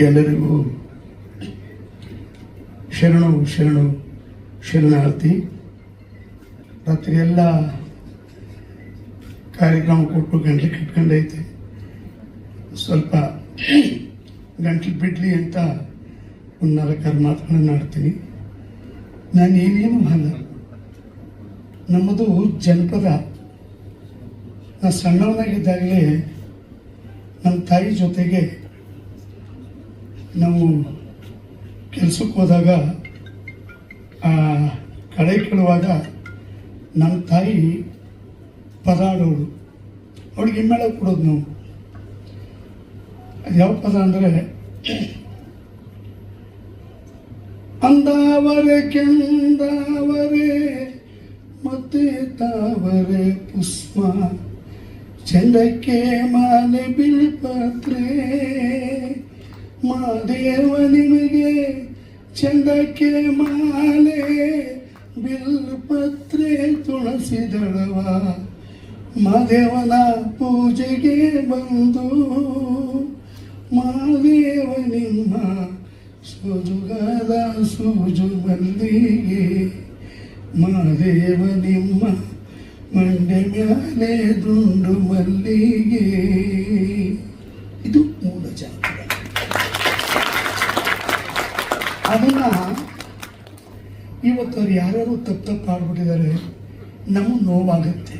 ಎಲ್ಲರಿಗೂ ಶರಣು ಶರಣು, ಶರಣಾರ್ಥಿ. ರಾತ್ರಿ ಎಲ್ಲ ಕಾರ್ಯಕ್ರಮ ಕೊಟ್ಟು ಗಂಟ್ಲು ಕಿಟ್ಕೊಂಡೈತೆ. ಸ್ವಲ್ಪ ಗಂಟ್ಲು ಬಿಡ್ಲಿ ಅಂತ ಒಂದು ನಾಲ್ಕಾರು ಮಾತುಗಳನ್ನು ಆಡ್ತೀನಿ ನಾನು ಏನೇನು ಅಲ್ಲ. ನಮ್ಮದು ಜನಪದ. ನಾನು ಸಣ್ಣವನಾಗಿದ್ದಾಗಲೇ ನಮ್ಮ ತಾಯಿ ಜೊತೆಗೆ ನಾವು ಕೆಲಸಕ್ಕೆ ಹೋದಾಗ, ಆ ಕಳೆ ಕೇಳುವಾಗ ನಮ್ಮ ತಾಯಿ ಪದ ಆಡೋಳು ಅವಳಿಗೆ ಹಿಮ್ಮೇಳ ಕೊಡೋದು ನಾವು. ಯಾವ ಪದ ಅಂದರೆ, ಅಂದಾವರೆ ಕೆಂದಾವರೆ ಮತ್ತೆ ತಾವರೆ ಪುಷ್ಪ ಚಂದಕ್ಕೆ ಮಾಲೆ ಬಿಲ್ಪತ್ರೆ ಮಾದೇವ ನಿಮಗೆ ಚಂದಕ್ಕೆ ಮಾಲೆ ಬಿಲ್ಪತ್ರೆ ತುಳಸಿದಳವ. ಮಾದೇವನ ಪೂಜೆಗೆ ಬಂದು ಮಾದೇವ ನಿಮ್ಮ ಸೋಜುಗಾದ ಸೂಜು ಮಲ್ಲಿಗೆ ಮಾದೇವ ನಿಮ್ಮ ಮಂಡೆ ಮ್ಯಾಲೆ ದುಂಡು ಮಲ್ಲಿಗೆ. ಅದನ್ನ ಇವತ್ತು ಅವ್ರು ಯಾರ್ಯಾರು ತಪ್ಪು ತಪ್ಪು ಆಡ್ಬಿಟ್ಟಿದ್ದಾರೆ ನಮಗೆ ನೋವಾಗುತ್ತೆ.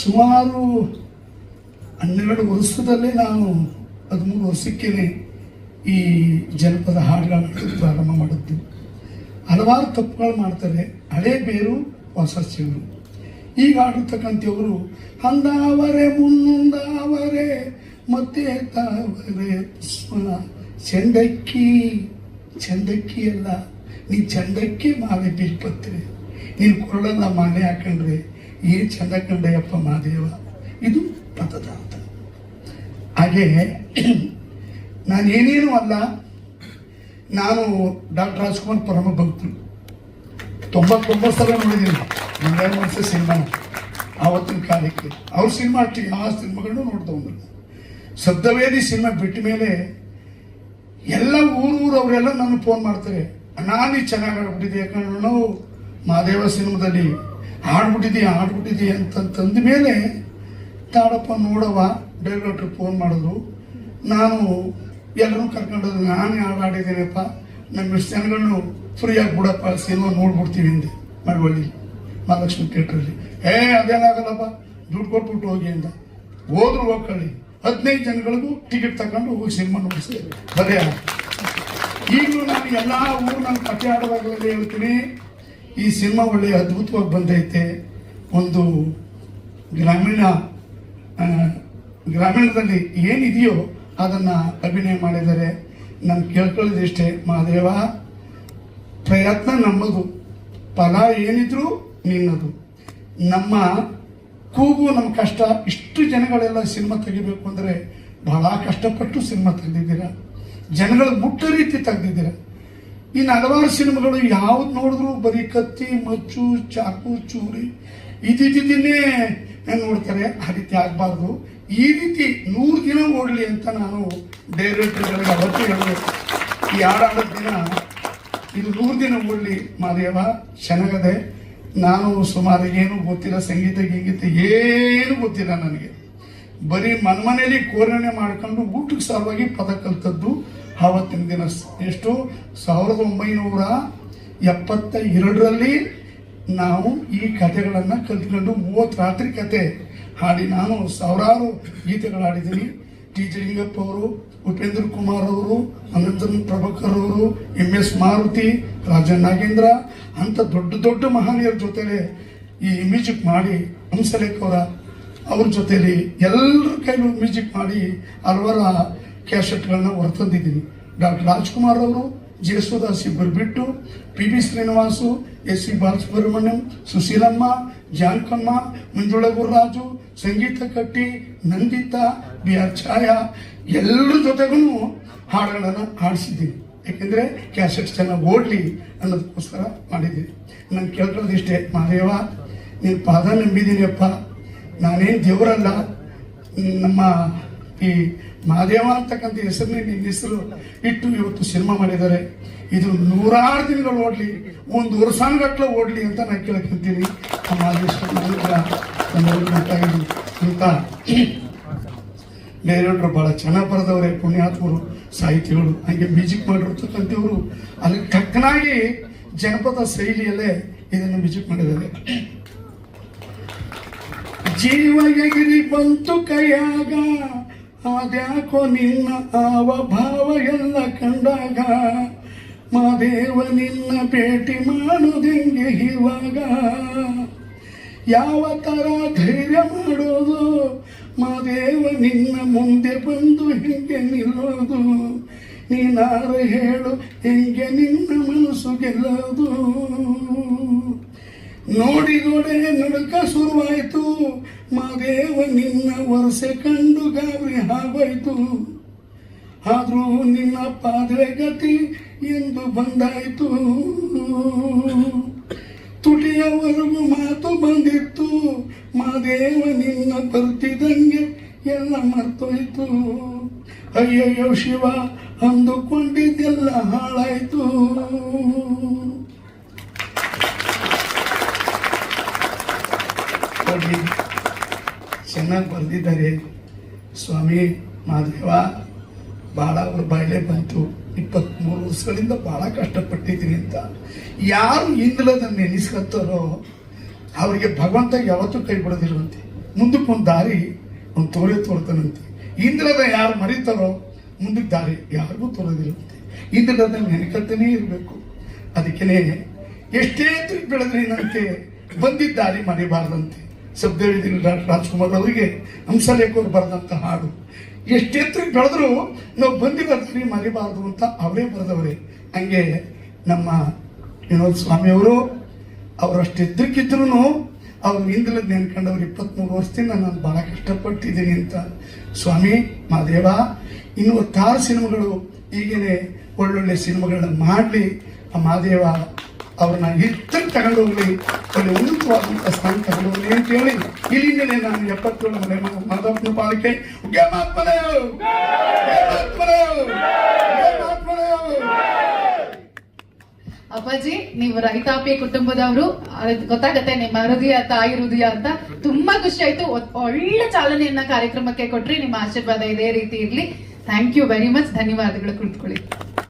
ಸುಮಾರು ಹನ್ನೆರಡು ವರ್ಷದಲ್ಲೇ ನಾನು ಹದಿಮೂರು ವರ್ಷಕ್ಕೇನೆ ಈ ಜನಪದ ಹಾಡುಗಳನ್ನು ಪ್ರಾರಂಭ ಮಾಡಿದ್ದು. ಹಲವಾರು ತಪ್ಪುಗಳು ಮಾಡ್ತಾರೆ, ಹಳೇ ಬೇರು ಹೊಸ ಈಗ ಆಡಿರ್ತಕ್ಕಂಥವರು ಅಂದಾವರೆ ಮುನ್ನೊಂದಾವರೆ ಮತ್ತೆ ತಾವರೆ ಸ್ಮನ ಚೆಂದಕ್ಕಿ ಚಂದಕ್ಕಿ ಅಲ್ಲ ನೀ ಚಂದಕ್ಕೆ ಮಾಲೆ ಬೀಳ್ಪತ್ರಿ ನೀನು ಕೊರಳಲ್ಲ ಮಾಲೆ ಹಾಕೊಂಡ್ರೆ ಏನು ಚಂದ ಕಂಡೆಯಪ್ಪ ಮಾದೇವ ಇದು ಪದದ ಅಂತ ಹಾಗೆ ನಾನೇನೇನು ಅಲ್ಲ, ನಾನು ಡಾಕ್ಟರ್ ರಾಜ್ಕುಮಾರ್ ಪರಮ ಭಕ್ತರು. ತೊಂಬತ್ತೊಂಬತ್ತು ಸಲ ನೋಡಿದ್ದೀನಿ ಒಂದೆರಡು ವರ್ಷ ಸಿನಿಮಾ. ಆವತ್ತಿನ ಕಾಲಕ್ಕೆ. ಅವ್ರ ಸಿನಿಮಾ ಅಷ್ಟು, ಯಾವ ಸಿನಿಮಾಗಳನ್ನೂ ನೋಡ್ತಾ ಬಂದರು ಶಬ್ದವೇದಿ ಸಿನಿಮಾ ಬಿಟ್ಟ ಮೇಲೆ ಎಲ್ಲ ಊರು ಅವರೆಲ್ಲ ನಾನು ಫೋನ್ ಮಾಡ್ತಾರೆ. ನಾನು ಚೆನ್ನಾಗಿ ಆಡ್ಬಿಟ್ಟಿದ್ದೆ ಯಾಕಂದ್ರೆ ನಾವು ಮಹಾದೇವ ಸಿನಿಮಾದಲ್ಲಿ ಹಾಡ್ಬಿಟ್ಟಿದೀಯ ಆಡ್ಬಿಟ್ಟಿದ್ದೀಯ ಅಂತಂತಂದ ಮೇಲೆ ತಾಡಪ್ಪ ನೋಡವ ಡೈರೆಕ್ಟ್ರ್ ಫೋನ್ ಮಾಡಿದ್ರು. ನಾನು ಎಲ್ಲರೂ ಕರ್ಕೊಂಡು ನಾನೇ ಹಾಡು ಆಡಿದ್ದೀನಪ್ಪ ನಮ್ಮ ಇಷ್ಟು ಜನಗಳನ್ನು ಫ್ರೀಯಾಗಿ ಬಿಡಪ್ಪ, ಸಿನಿಮಾ ನೋಡ್ಬಿಡ್ತೀವಿ ಹಿಂದೆ ಮಳವಳ್ಳಿ ಮಹಾಲಕ್ಷ್ಮಿ ಥಿಯೇಟ್ರಲ್ಲಿ ಏ, ಅದೇನಾಗಲ್ಲಪ್ಪ, ದುಡ್ಡು ಕೊಟ್ಬಿಟ್ಟು ಹೋಗಿ ಅಂತ ಹೋದ್ರು ಹೋಗ್ಕೊಳ್ಳಿ ಹದಿನೈದು ಜನಗಳಿಗೂ ಟಿಕೆಟ್ ತಗೊಂಡು ಹೋಗಿ ಸಿನಿಮಾ ನೋಡಿಸಿ. ಬರೇ ಈಗಲೂ ನಾನು ಎಲ್ಲ ಊರು ನಾನು ಕಥೆ ಆಡುವಾಗಲೇ ಹೇಳ್ತೀನಿ, ಈ ಸಿನಿಮಾ ಒಳ್ಳೆ ಅದ್ಭುತವಾಗಿ ಬಂದೈತೆ. ಒಂದು ಗ್ರಾಮೀಣ ಗ್ರಾಮೀಣದಲ್ಲಿ ಏನಿದೆಯೋ ಅದನ್ನು ಅಭಿನಯ ಮಾಡಿದ್ದಾರೆ. ನಾನು ಕೇಳ್ಕೊಳ್ಳೋದಿಷ್ಟೇ, ಮಹಾದೇವ, ಪ್ರಯತ್ನ ನಮ್ಮದು. ಫಲ ಏನಿದ್ರು ನಿನ್ನದು. ನಮ್ಮ ಕಷ್ಟ, ಇಷ್ಟು ಜನಗಳೆಲ್ಲ ಸಿನಿಮಾ ತೆಗಿಬೇಕು ಅಂದರೆ ಬಹಳ ಕಷ್ಟಪಟ್ಟು ಸಿನಿಮಾ ತೆಗೆದಿದ್ದೀರ? ಜನಗಳ ಮುಟ್ಟ ರೀತಿ ತೆಗೆದಿದ್ದೀರ? ಇನ್ನು ಹಲವಾರು ಸಿನಿಮಾಗಳು ಯಾವ್ದು ನೋಡಿದ್ರು ಬರೀ ಕತ್ತಿ, ಮಚ್ಚು, ಚಾಕು, ಚೂರಿ ಇದಿದ್ದನ್ನೇ ನೋಡ್ತಾರೆ. ಆ ರೀತಿ ಆಗಬಾರ್ದು. ಈ ರೀತಿ ನೂರು ದಿನ ಓಡಲಿ ಅಂತ ನಾನು ಡೈರೆಕ್ಟರ್ಗಳಿಗೆ ಅವತ್ತು ಹೇಳಬೇಕು ಈ ಹಾಡಾಡೋ ದಿನ ಇದು ನೂರು ದಿನ ಓಡಲಿ ಮಾದೇವ ಚೆನ್ನಾಗದೆ ನಾನು ಸುಮಾರು ಏನು ಗೊತ್ತಿಲ್ಲ, ಸಂಗೀತ, ಗೀಗೀತ ಏನು ಗೊತ್ತಿಲ್ಲ ನನಗೆ. ಬರೀ ಮನ್ಮನೇಲಿ ಕೋರಣೆ ಮಾಡ್ಕೊಂಡು ಊಟಕ್ಕೆ ಸಲುವಾಗಿ ಪದ ಕಲ್ತದ್ದು ಆವತ್ತಿನ ದಿನ. ಎಷ್ಟು? ಸಾವಿರದ ಒಂಬೈನೂರ ಎಪ್ಪತ್ತ ಎರಡರಲ್ಲಿ ನಾವು ಈ ಕಥೆಗಳನ್ನು ಕಲ್ತ್ಕೊಂಡು ಮೂವತ್ತು ರಾತ್ರಿ ಕತೆ ಹಾಡಿ ನಾನು ಸಾವಿರಾರು ಗೀತೆಗಳು ಹಾಡಿದ್ದೀನಿ. ಟಿ ಲಿಂಗಪ್ಪ ಅವರು, ಉಪೇಂದ್ರ ಕುಮಾರ್ ಅವರು, ಅನಂತನ್ ಪ್ರಭಾಕರ್ ಅವರು ಎಂ ಎಸ್ ಮಾರುತಿ, ರಾಜ ನಾಗೇಂದ್ರ, ಅಂತ ದೊಡ್ಡ ದೊಡ್ಡ ಮಹನೀಯರ ಜೊತೆಲೆ ಈ ಮ್ಯೂಸಿಕ್ ಮಾಡಿ ಹಂಸಲೇಖ ಅವರ, ಅವ್ರ ಜೊತೆಲಿ ಎಲ್ಲರ ಕೈಲೂ ಮ್ಯೂಸಿಕ್ ಮಾಡಿ ಹಲವಾರು ಕ್ಯಾಸೆಟ್ಗಳನ್ನ ಹೊರತಂದಿದ್ದೀನಿ. ಡಾಕ್ಟರ್ ರಾಜ್ಕುಮಾರ್ ಅವರು ಜಯಸುದಾಸ್ ಇಬ್ಬರು ಬಿಟ್ಟು P B Srinivas, S C Balasubrahmanyam, Sushilamma Janakamma Manjula Gururaju Sangeetha Katti, Nanditha, B R ಛಾಯಾ, ಎಲ್ಲರ ಜೊತೆಗೂ ಹಾಡುಗಳನ್ನು ಹಾಡಿಸಿದ್ದೀನಿ. ಯಾಕೆಂದರೆ ಕ್ಯಾಸೆಟ್ಸ್ ಚೆನ್ನಾಗಿ ಓಡಲಿ ಅನ್ನೋದಕ್ಕೋಸ್ಕರ ಮಾಡಿದ್ದೀನಿ. ನಾನು ಕೇಳ್ಕೊಳ್ಳೋದಿಷ್ಟೇ ಮಹಾದೇವ, ನೀನು ಪಾದ ನಂಬಿದ್ದೀನಿಯಪ್ಪ ನಾನೇನು ದೇವರಲ್ಲ, ನಮ್ಮ ಈ ಮಹಾದೇವ ಅಂತಕ್ಕಂಥ ಹೆಸರನ್ನೇ ನಿನ್ನ ಹೆಸರು ಇಟ್ಟು ಇವತ್ತು ಸಿನಿಮಾ ಮಾಡಿದ್ದಾರೆ. ಇದು ನೂರಾರು ದಿನಗಳು ಓಡ್ಲಿ, ಒಂದು ವರ್ಷಾನುಗಟ್ಲೆ ಓಡ್ಲಿ ಅಂತ ನಾನು ಎಲ್ಲರಿಗೂ ಗೊತ್ತಾಗಿದೆ ಅಂತ ಬೇರೆಯವರು ಬಹಳ ಚೆನ್ನಾಗಿ ಬರೆದವ್ರೆ, ಪುಣ್ಯಾತ್ಮರು, ಸಾಹಿತಿಗಳು. ಹಂಗೆ ಮ್ಯೂಸಿಕ್ ಮಾಡಿರ್ತಕ್ಕಂಥವ್ರು, ಅಲ್ಲಿ ತಕ್ಕನಾಗಿ ಜನಪದ ಶೈಲಿಯಲ್ಲೇ ಇದನ್ನು ಮ್ಯೂಸಿಕ್ ಮಾಡಿದ್ದಾರೆ. ಜೀವಗಿರಿ ಬಂತು ಕೈಯಾಗ ಅದ್ಯಾಕೋ ನಿನ್ನ ಆವ ಭಾವ ಎಲ್ಲ ಕಂಡಾಗ, ಮಾದೇವ ನಿನ್ನ ಭೇಟಿ ಮಾಡುವುದೆಂಗೆ ಇವಾಗ ಯಾವ ಥರ ಧೈರ್ಯ ಮಾಡೋದು ಮಾದೇವ ನಿನ್ನ ಮುಂದೆ ಬಂದು ಹೆಂಗೆ ನಿಲ್ಲೋದು ನೀನಾರು ಹೇಳು ಹೆಂಗೆ ನಿನ್ನ ಮನಸ್ಸು ಗೆಲ್ಲೋದು. ನೋಡಿದೊಡೆ ನಡುಕ ಶುರುವಾಯಿತು ಮಾದೇವ ನಿನ್ನ ವರಸೆ ಕಂಡು ಗಾಬರಿ ಹಾಗೋಯ್ತು ಆದರೂ ನಿನ್ನ ಪಾದ್ರೆ ಗತಿ ಎಂದು ಬಂದಾಯಿತು. ತುಟಿಯವರೆಗೂ ಮಾತು ಬಂದಿತ್ತು. ಮಾದೇವ ನಿನ್ನ ಬರ್ತಿದಂಗೆ ಎಲ್ಲ ಮರ್ತೋಯ್ತು. ಅಯ್ಯಯ್ಯೋ ಶಿವ, ಅಂದುಕೊಂಡಿದ್ದೆಲ್ಲ ಹಾಳಾಯ್ತು. ಚೆನ್ನಾಗಿ ಬರೆದಿದ್ದಾರೆ. ಸ್ವಾಮಿ ಮಾದೇವ ಭಾಳ ಅವ್ರ ಬಾಯಲೆ ಬಂತು. ಇಪ್ಪತ್ತ್ಮೂರು ವರ್ಷಗಳಿಂದ ಭಾಳ ಕಷ್ಟಪಟ್ಟಿದ್ದೀನಿ ಅಂತ. ಯಾರು ಇಂದ್ಲದನ್ನು ನೆನೆಸ್ಕೊತಾರೋ, ಅವರಿಗೆ ಭಗವಂತ ಯಾವತ್ತೂ ಕೈ ಬಿಡೋದಿರುವಂತೆ. ಮುಂದಕ್ಕೊಂದು ದಾರಿ ಒಂದು ತೋರೆ ತೋರ್ತಾನಂತೆ. ಇಂದ್ರದ ಯಾರು ಮರಿತಾರೋ, ಮುಂದಕ್ಕೆ ದಾರಿ ಯಾರಿಗೂ ತೋರೋದಿರುವಂತೆ. ಇಂದ್ರದ ನೆನೆಕತ್ತನೇ ಇರಬೇಕು. ಅದಕ್ಕೆ ಎಷ್ಟೇ ಬೆಳೆದ್ರೇನಂತೆ ಬಂದಿದ್ದ ದಾರಿ ಮರಿಬಾರ್ದಂತೆ. ಡಾಕ್ಟರ್ ರಾಜ್ಕುಮಾರ್ ಅವರಿಗೆ ಹಂಸಲೇಖರು ಬರೆದಂತ ಹಾಡು. ಎಷ್ಟೆತ್ತರಿಗೆ ಬೆಳೆದ್ರು ನಾವು ಬಂದಿ ದಾರಿ ಮರಿಬಾರ್ದು ಅಂತ ಅವರೇ ಬರೆದವರೇ. ಹಂಗೆ ನಮ್ಮ ವಿನೋದ್ ಸ್ವಾಮಿಯವರು ಅವರಷ್ಟು ಎತ್ತರಕ್ಕಿದ್ರು ಹಿಂದಲ ನೆನ್ಕೊಂಡವ್ರು ಇಪ್ಪತ್ತ್ಮೂರು ವರ್ಷದಿಂದ ನಾನು ಭಾಳ ಕಷ್ಟಪಟ್ಟಿದ್ದೀನಿ ಅಂತ. ಸ್ವಾಮಿ ಮಾದೇವ ಇನ್ನು ತಾರ ಸಿನಿಮಾಗಳು ಈಗೇನೆ ಒಳ್ಳೊಳ್ಳೆ ಸಿನಿಮಾಗಳನ್ನ ಮಾಡಲಿ. ಆ ಮಾದೇವ ಅವ್ರನ್ನ ಹೆಚ್ಚು ತಗೊಂಡು ಹೋಗ್ಲಿ ಒಳ್ಳೆ ಉನ್ನತವಾದಂಥ ಸ್ಥಾನ ತಗೊಂಡು ಹೋಗ್ಲಿ ಅಂತ ಹೇಳಿ ಇಲ್ಲಿಂದಲೇ ನಾನು ಎಪ್ಪತ್ತೇಳು ಮನೆ ಮಾಧವನ ಪಾಲಿಕೆ ಅಪ್ಪಾಜಿ, ನೀವು ರೈತಾಪಿ ಕುಟುಂಬದವರು ಗೊತ್ತಾಗತ್ತೆ, ನಿಮ್ಮ ಹೃದಯ, ತಾಯಿ ಹೃದಯ ಅಂತ ತುಂಬಾ ಖುಷಿ ಆಯ್ತು. ಒಳ್ಳೆ ಚಾಲನೆಯನ್ನ ಕಾರ್ಯಕ್ರಮಕ್ಕೆ ಕೊಟ್ರಿ, ನಿಮ್ಮ ಆಶೀರ್ವಾದ ಇದೇ ರೀತಿ ಇರ್ಲಿ. ಥ್ಯಾಂಕ್ ಯು ವೆರಿ ಮಚ್ ಧನ್ಯವಾದಗಳು, ಕುಳಿತುಕೊಳ್ಳಿ.